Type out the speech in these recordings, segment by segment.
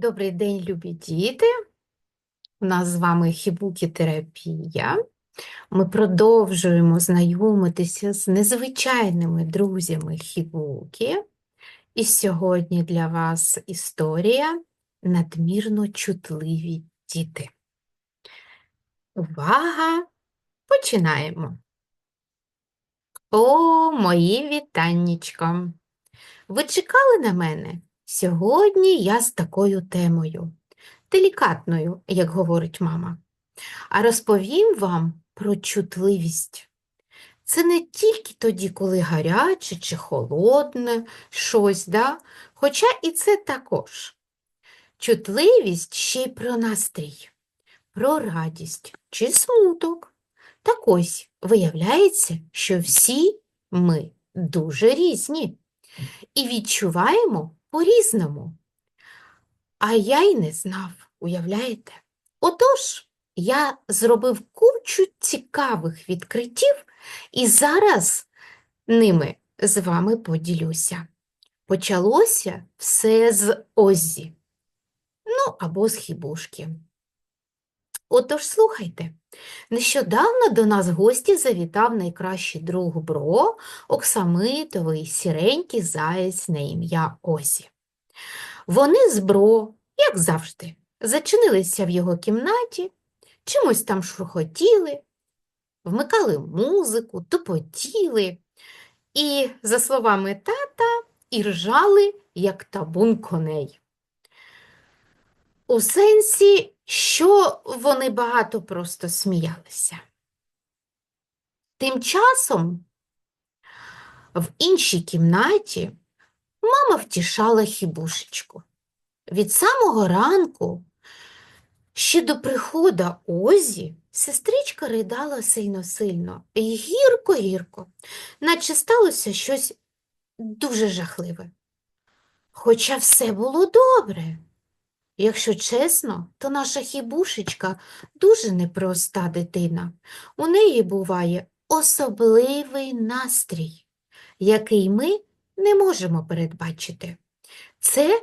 Добрий день, любі діти. У нас з вами хібукі-терапія. Ми продовжуємо знайомитися з незвичайними друзями хібукі. І сьогодні для вас історія надмірно чутливі діти. Увага! Починаємо. О, мої вітаннячка! Ви чекали на мене? Сьогодні я з такою темою, делікатною, як говорить мама. А розповім вам про чутливість. Це не тільки тоді, коли гаряче чи холодне щось, да? хоча і це також. Чутливість ще й про настрій, про радість чи смуток. Так ось виявляється, що всі ми дуже різні і відчуваємо по-різному. А я й не знав, уявляєте? Отож, я зробив кучу цікавих відкриттів і зараз ними з вами поділюся. Почалося все з Оззі, ну або з хібушки. Отож, слухайте, нещодавно до нас гості завітав найкращий друг Бро, оксамитовий сіренький заєць на ім'я Озі. Вони з Бро, як завжди, зачинилися в його кімнаті, чимось там шурхотіли, вмикали музику, тупотіли і, за словами тата, і ржали, як табун коней. У сенсі, що вони багато просто сміялися. Тим часом в іншій кімнаті мама втішала хібушечку. Від самого ранку, ще до приходу Озі, сестричка ридала сильно-сильно і гірко-гірко, наче сталося щось дуже жахливе. Хоча все було добре. Якщо чесно, то наша хібушечка дуже непроста дитина. У неї буває особливий настрій, який ми не можемо передбачити. Це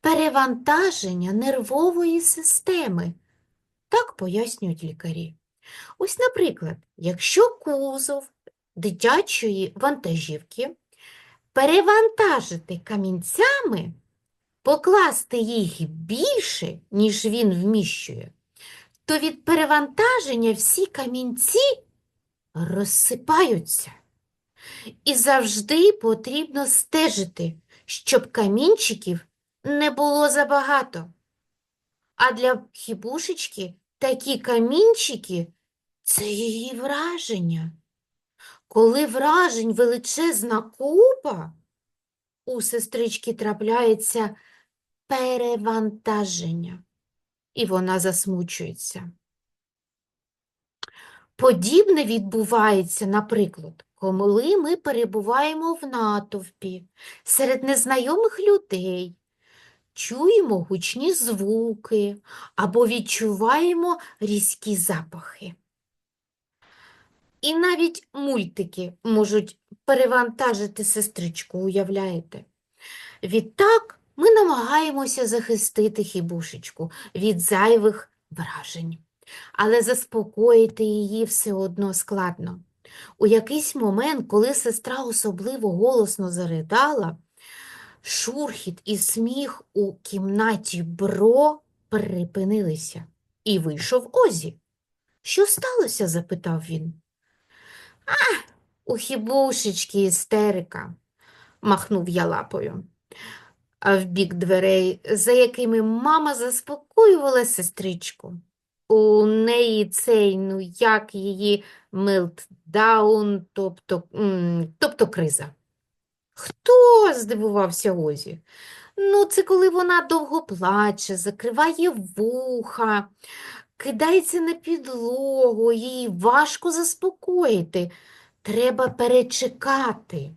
перевантаження нервової системи. Так пояснюють лікарі. Ось, наприклад, якщо кузов дитячої вантажівки перевантажити камінцями, покласти їх більше, ніж він вміщує, то від перевантаження всі камінці розсипаються. І завжди потрібно стежити, щоб камінчиків не було забагато. А для хібушечки такі камінчики це її враження. Коли вражень величезна купа, у сестрички трапляється перевантаження, і вона засмучується. Подібне відбувається, наприклад, коли ми перебуваємо в натовпі серед незнайомих людей, чуємо гучні звуки або відчуваємо різкі запахи. І навіть мультики можуть перевантажити сестричку, уявляєте? Відтак ми намагаємося захистити хібушечку від зайвих вражень, але заспокоїти її все одно складно. У якийсь момент, коли сестра особливо голосно заридала, шурхіт і сміх у кімнаті Бро припинилися. І вийшов Озі. Що сталося? запитав він. А, у хібушечки істерика, махнув я лапою. В бік дверей, за якими мама заспокоювала сестричку. У неї цей, ну як її мелтдаун, тобто, тобто криза. Хто? здивувався Озі. Ну, це коли вона довго плаче, закриває вуха, кидається на підлогу, їй важко заспокоїти. Треба перечекати.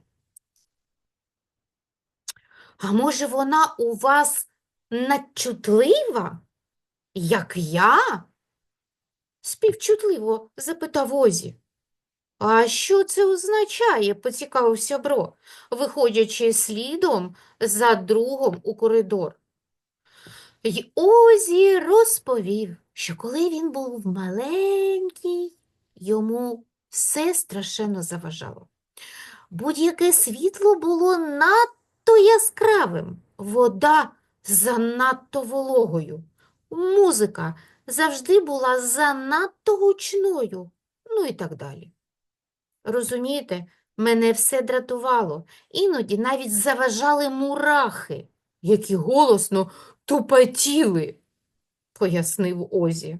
А може, вона у вас надчутлива, як я? Співчутливо запитав Озі. А що це означає? поцікавився Бро, виходячи слідом за другом у коридор. й Озі розповів, що коли він був маленький, йому все страшенно заважало. Будь-яке світло було надто яскравим, вода занадто вологою, музика завжди була занадто гучною, ну і так далі. Розумієте, мене все дратувало, іноді навіть заважали мурахи, які голосно тупотіли, пояснив Озі.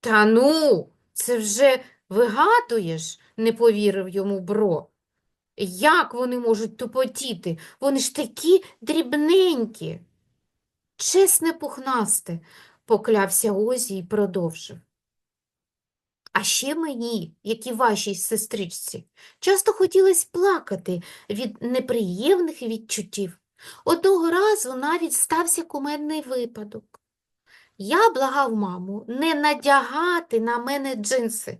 Та ну, це вже вигадуєш, не повірив йому Бро. Як вони можуть тупотіти? Вони ж такі дрібненькі. Чесне пухнасте, поклявся Озі і продовжив. А ще мені, як і вашій сестричці, часто хотілося плакати від неприємних відчуттів. Одного разу навіть стався кумедний випадок. Я благав маму не надягати на мене джинси,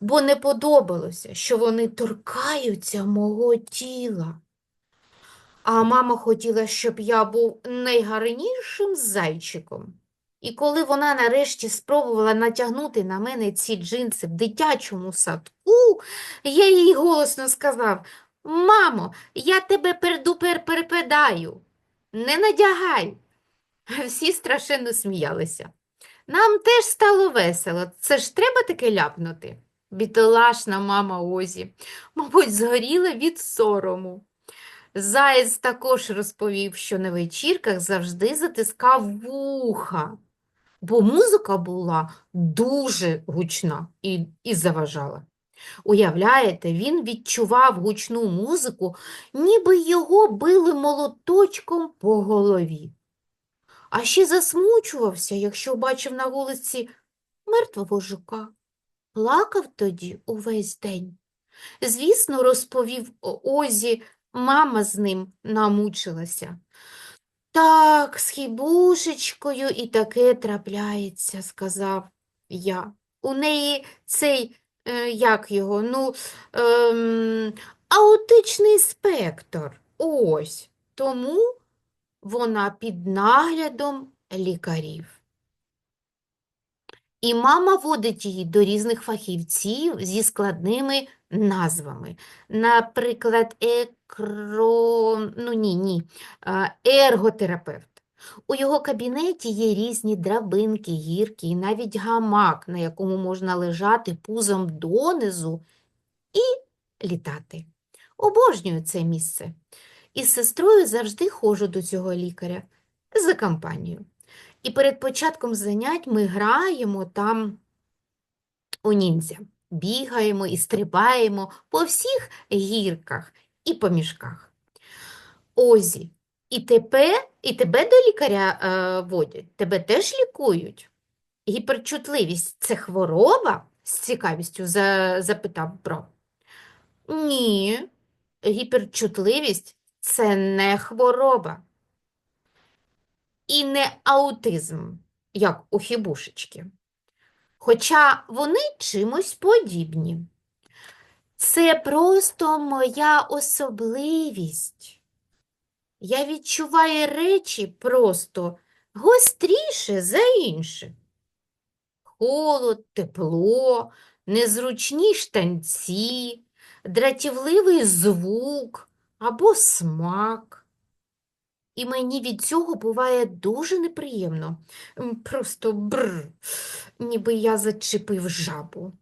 бо не подобалося, що вони торкаються мого тіла. А мама хотіла, щоб я був найгарнішим зайчиком. І коли вона нарешті спробувала натягнути на мене ці джинси в дитячому садку, я їй голосно сказав: Мамо, я тебе пердупер перепедаю, не надягай. Всі страшенно сміялися. Нам теж стало весело, це ж треба таке ляпнути. Бідолашна мама Озі, мабуть, згоріла від сорому. Заєць також розповів, що на вечірках завжди затискав вуха, бо музика була дуже гучна і, і заважала. Уявляєте, він відчував гучну музику, ніби його били молоточком по голові. А ще засмучувався, якщо бачив на вулиці мертвого жука. Плакав тоді увесь день. Звісно, розповів Озі, мама з ним намучилася. Так, з хібушечкою і таке трапляється, сказав я. У неї цей, е, як його, ну, ем, аутичний спектр. Ось. Тому вона під наглядом лікарів. І мама водить її до різних фахівців зі складними назвами. Наприклад, екро... ну, ні, ні, ерготерапевт. У його кабінеті є різні драбинки, гірки і навіть гамак, на якому можна лежати пузом донизу і літати. Обожнюю це місце. Із сестрою завжди ходжу до цього лікаря за компанію. І перед початком занять ми граємо там у ніндзя, бігаємо і стрибаємо по всіх гірках і по мішках. Озі, і тебе, і тебе до лікаря е, водять, тебе теж лікують? Гіперчутливість – це хвороба? з цікавістю за, запитав Бро. Ні, гіперчутливість – це не хвороба. І не аутизм, як у хібушечки. Хоча вони чимось подібні. Це просто моя особливість. Я відчуваю речі просто гостріше за інші. Холод, тепло, незручні штанці, дратівливий звук або смак. І мені від цього буває дуже неприємно. Просто бр, ніби я зачепив жабу.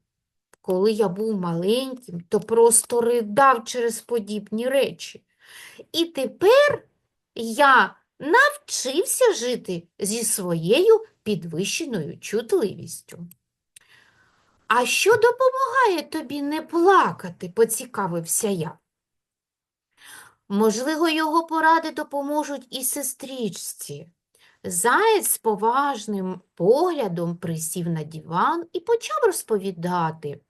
Коли я був маленьким, то просто ридав через подібні речі. І тепер я навчився жити зі своєю підвищеною чутливістю. А що допомагає тобі не плакати? поцікавився я. Можливо, його поради допоможуть і сестричці. Заєць з поважним поглядом присів на диван і почав розповідати,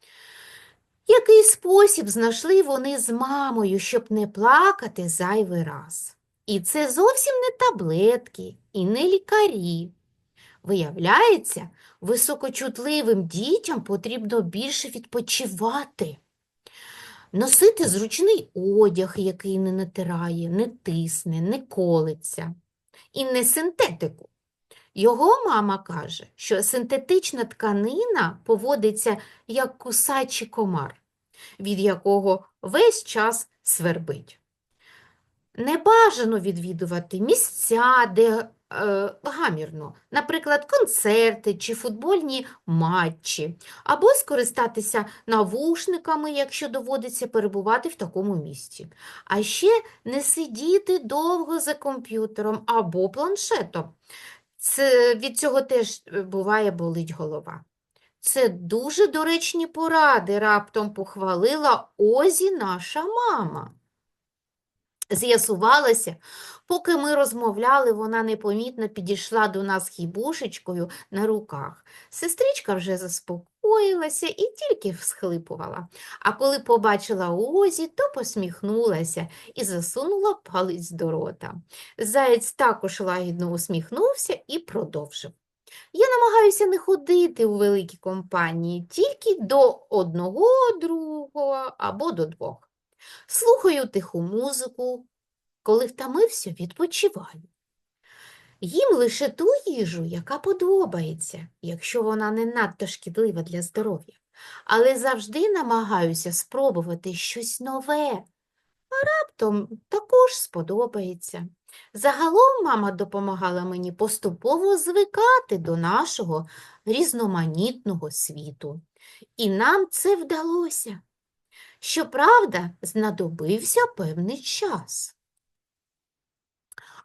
який спосіб знайшли вони з мамою, щоб не плакати зайвий раз. І це зовсім не таблетки і не лікарі. Виявляється, високочутливим дітям потрібно більше відпочивати. Носити зручний одяг, який не натирає, не тисне, не колиться. І не синтетику. Його мама каже, що синтетична тканина поводиться як кусачий комар, від якого весь час свербить. Не бажано відвідувати місця, де гамірно, наприклад, концерти чи футбольні матчі, або скористатися навушниками, якщо доводиться перебувати в такому місці. А ще не сидіти довго за комп'ютером або планшетом. Це, від цього теж е, буває болить голова. Це дуже доречні поради, раптом похвалила Озі наша мама. З'ясувалося, поки ми розмовляли, вона непомітно підійшла до нас хібушечкою на руках. Сестричка вже заспокоїлася і тільки всхлипувала. А коли побачила Озі, то посміхнулася і засунула палець до рота. Заєць також лагідно усміхнувся і продовжив. Я намагаюся не ходити у великі компанії, тільки до одного, другого або до двох. Слухаю тиху музику, коли втомився, відпочиваю. Їм лише ту їжу, яка подобається, якщо вона не надто шкідлива для здоров'я, але завжди намагаюся спробувати щось нове, а раптом також сподобається. Загалом мама допомагала мені поступово звикати до нашого різноманітного світу. І нам це вдалося. Щоправда, знадобився певний час.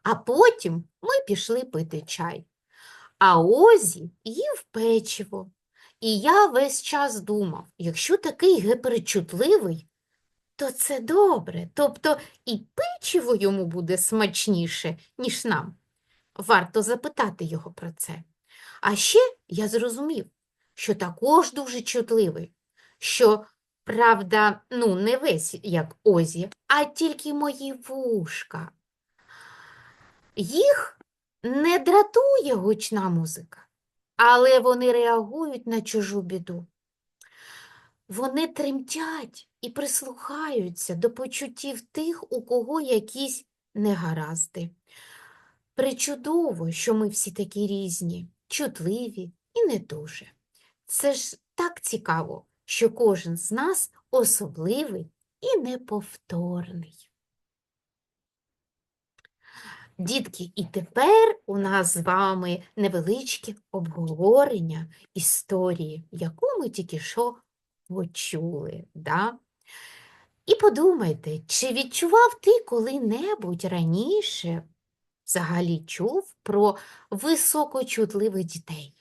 А потім ми пішли пити чай. А Озі їв печиво. І я весь час думав, якщо такий гіперчутливий, то це добре, тобто і печиво йому буде смачніше, ніж нам. Варто запитати його про це. А ще я зрозумів, що також дуже чутливий, що, правда, ну, не весь, як Озі, а тільки мої вушка. Їх не дратує гучна музика, але вони реагують на чужу біду. Вони тремтять і прислухаються до почуттів тих, у кого якісь негаразди. Причудово, що ми всі такі різні, чутливі і не дуже. Це ж так цікаво, що кожен з нас особливий і неповторний. Дітки, і тепер у нас з вами невеличке обговорення історії, яку ми тільки що почули. Да? І подумайте, чи відчував ти коли-небудь раніше взагалі чув про високочутливих дітей?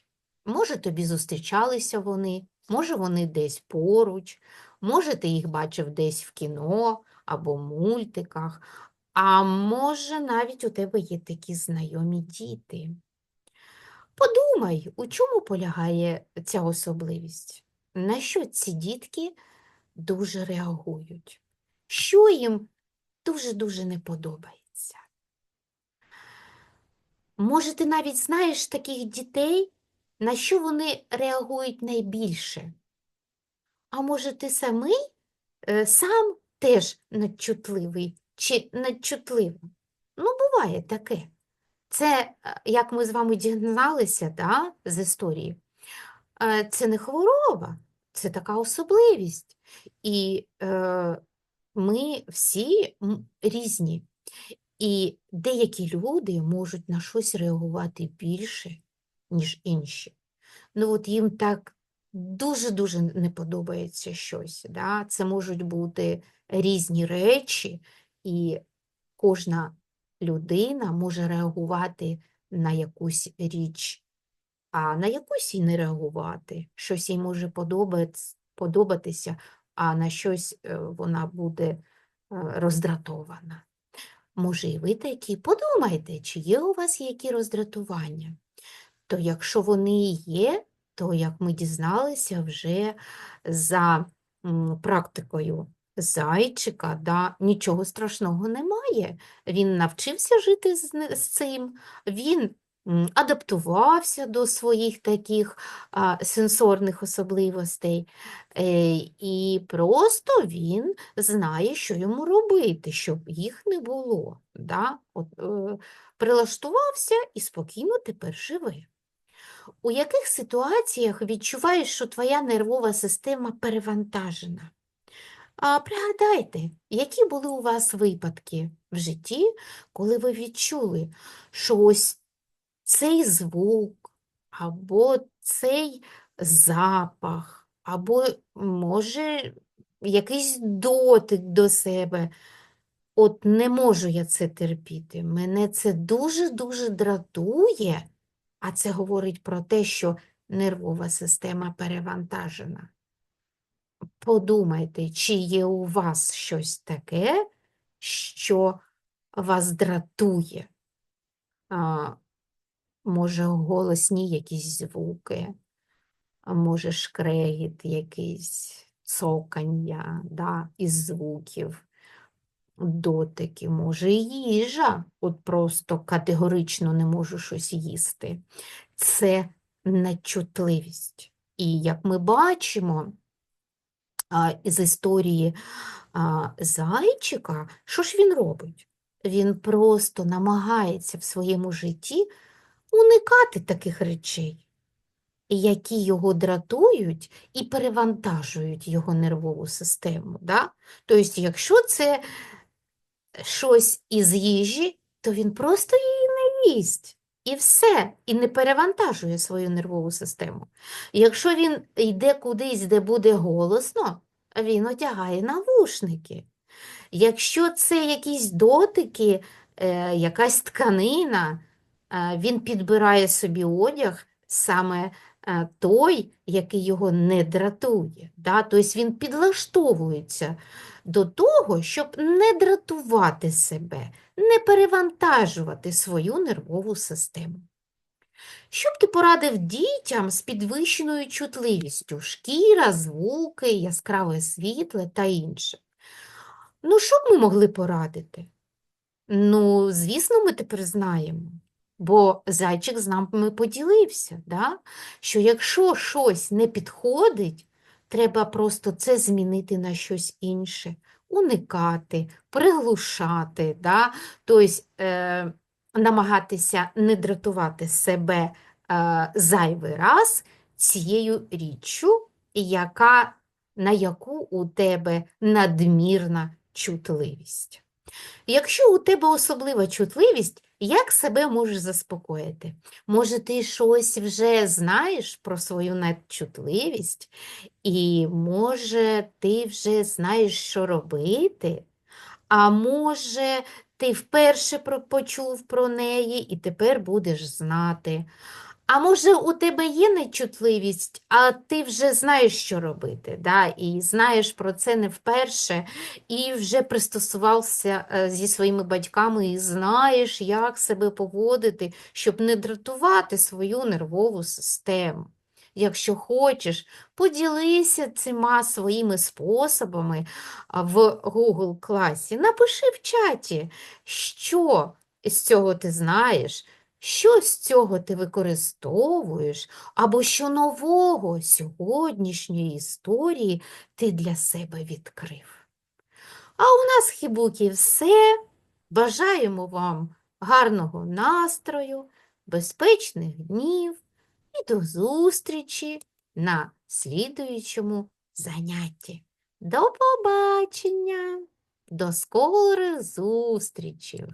Може, тобі зустрічалися вони, може, вони десь поруч, може, ти їх бачив десь в кіно або мультиках, а може, навіть у тебе є такі знайомі діти. Подумай, у чому полягає ця особливість? На що ці дітки дуже реагують? Що їм дуже-дуже не подобається? Може, ти навіть знаєш таких дітей, на що вони реагують найбільше? А може, ти самий е, сам теж надчутливий чи надчутлива? Ну, буває таке. Це, е, як ми з вами дізналися да, з історії, е, це не хвороба, це така особливість. І е, ми всі різні. І деякі люди можуть на щось реагувати більше, ніж інші. Ну, от їм так дуже-дуже не подобається щось. Да? Це можуть бути різні речі, і кожна людина може реагувати на якусь річ, а на якусь і не реагувати. Щось їй може подобатися, а на щось е, вона буде е, роздратована. Може, і ви такі, подумайте, чи є у вас які роздратування. То якщо вони є, то, як ми дізналися вже за практикою зайчика, да, нічого страшного немає. Він навчився жити з, з цим, він адаптувався до своїх таких а, сенсорних особливостей, е, і просто він знає, що йому робити, щоб їх не було. Да? От, е, прилаштувався і спокійно тепер живе. У яких ситуаціях відчуваєш, що твоя нервова система перевантажена? А пригадайте, які були у вас випадки в житті, коли ви відчули, що ось цей звук, або цей запах, або, може, якийсь дотик до себе. От не можу я це терпіти. Мене це дуже-дуже дратує, а це говорить про те, що нервова система перевантажена. Подумайте, чи є у вас щось таке, що вас дратує. А, може, голосні якісь звуки, а може, шкрегіт якийсь, цокання, да, із звуків, дотики, може, їжа, от просто категорично не можу щось їсти. Це нечутливість. І як ми бачимо, із історії зайчика, що ж він робить? Він просто намагається в своєму житті уникати таких речей, які його дратують і перевантажують його нервову систему. Да? Тобто, якщо це щось із їжі, то він просто її не їсть. І все, і не перевантажує свою нервову систему. Якщо він йде кудись, де буде голосно, він одягає навушники. Якщо це якісь дотики, е, якась тканина, е, він підбирає собі одяг саме е, той, який його не дратує. Тобто він підлаштовується до того, щоб не дратувати себе, не перевантажувати свою нервову систему. Що б ти порадив дітям з підвищеною чутливістю шкіра, звуки, яскраве світло та інше? Ну, що б ми могли порадити? Ну, звісно, ми тепер знаємо, бо зайчик з нами поділився, да? що якщо щось не підходить, треба просто це змінити на щось інше, уникати, приглушати, да? тобто е, намагатися не дратувати себе е, зайвий раз цією річчю, яка, на яку у тебе надмірна чутливість. Якщо у тебе особлива чутливість, як себе можеш заспокоїти? Може, ти щось вже знаєш про свою надчутливість, і може, ти вже знаєш, що робити? А може, ти вперше почув про неї і тепер будеш знати. А може, у тебе є нечутливість, а ти вже знаєш, що робити, да? і знаєш про це не вперше, і вже пристосувався е, зі своїми батьками, і знаєш, як себе поводити, щоб не дратувати свою нервову систему. Якщо хочеш, поділися цими своїми способами в Google класі. Напиши в чаті, що з цього ти знаєш, що з цього ти використовуєш, або що нового сьогоднішньої історії ти для себе відкрив. А у нас, хібуки, все. Бажаємо вам гарного настрою, безпечних днів і до зустрічі на слідуючому занятті. До побачення, до скорих зустрічей!